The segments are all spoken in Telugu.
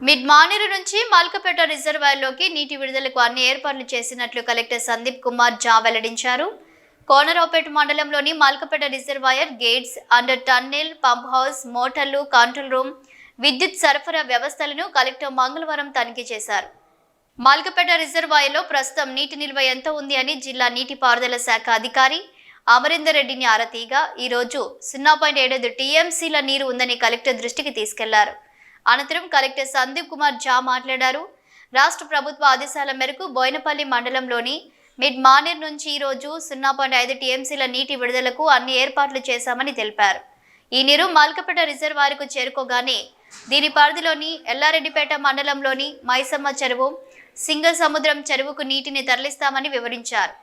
మిడ్ మానేరు నుంచి మల్కపేట రిజర్వాయర్లోకి నీటి విడుదలకు అన్ని ఏర్పాట్లు చేసినట్లు కలెక్టర్ సందీప్ కుమార్ జా వెల్లడించారు. కోనరావుపేట మండలంలోని Malkapet reservoir gates under tunnel pump house మోటార్లు కంట్రోల్ రూమ్ విద్యుత్ సరఫరా వ్యవస్థలను కలెక్టర్ మంగళవారం తనిఖీ చేశారు. మల్కపేట రిజర్వాయర్లో ప్రస్తుతం నీటి నిల్వ ఎంత ఉంది అని జిల్లా నీటిపారుదల శాఖ అధికారి అమరేందర్ రెడ్డిని ఆరతీగా ఈరోజు సున్నా పాయింట్ ఏడైదు టీఎంసీల నీరు ఉందని కలెక్టర్ దృష్టికి తీసుకెళ్ళారు. అనంతరం కలెక్టర్ సందీప్ కుమార్ జా మాట్లాడారు. రాష్ట్ర ప్రభుత్వ ఆదేశాల మేరకు బోయినపల్లి మండలంలోని మిడ్ మానేర్ నుంచి ఈరోజు సున్నా పాయింట్ ఐదు టీఎంసీల నీటి విడుదలకు అన్ని ఏర్పాట్లు చేశామని తెలిపారు. ఈ నీరు మల్కపేట రిజర్వాయర్కు చేరుకోగానే దీని పరిధిలోని ఎల్లారెడ్డిపేట మండలంలోని మైసమ్మ చెరువు సింగల్ సముద్రం చెరువుకు నీటిని తరలిస్తామని వివరించారు.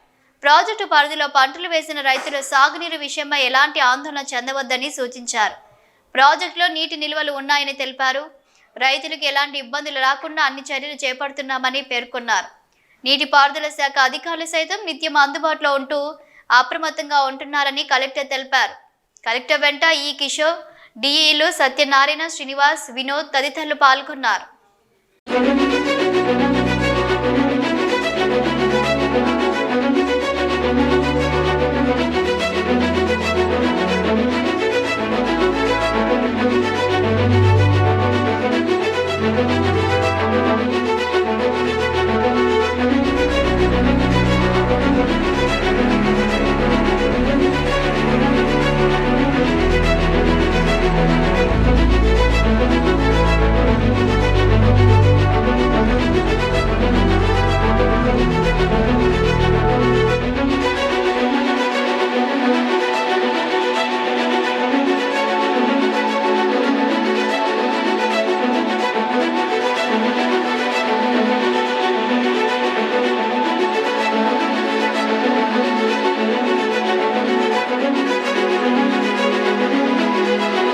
ప్రాజెక్టు పరిధిలో పంటలు వేసిన రైతులు సాగునీరు విషయమై ఎలాంటి ఆందోళన చెందవద్దని సూచించారు. ప్రాజెక్టులో నీటి నిల్వలు ఉన్నాయని తెలిపారు. రైతులకు ఎలాంటి ఇబ్బందులు రాకుండా అన్ని చర్యలు చేపడుతున్నామని పేర్కొన్నారు. నీటిపారుదల శాఖ అధికారులు సైతం నిత్యం అందుబాటులో ఉంటూ అప్రమత్తంగా ఉంటున్నారని కలెక్టర్ తెలిపారు. కలెక్టర్ వెంట ఈ కిషోర్ డిఈలు సత్యనారాయణ శ్రీనివాస్ వినోద్ తదితరులు పాల్గొన్నారు.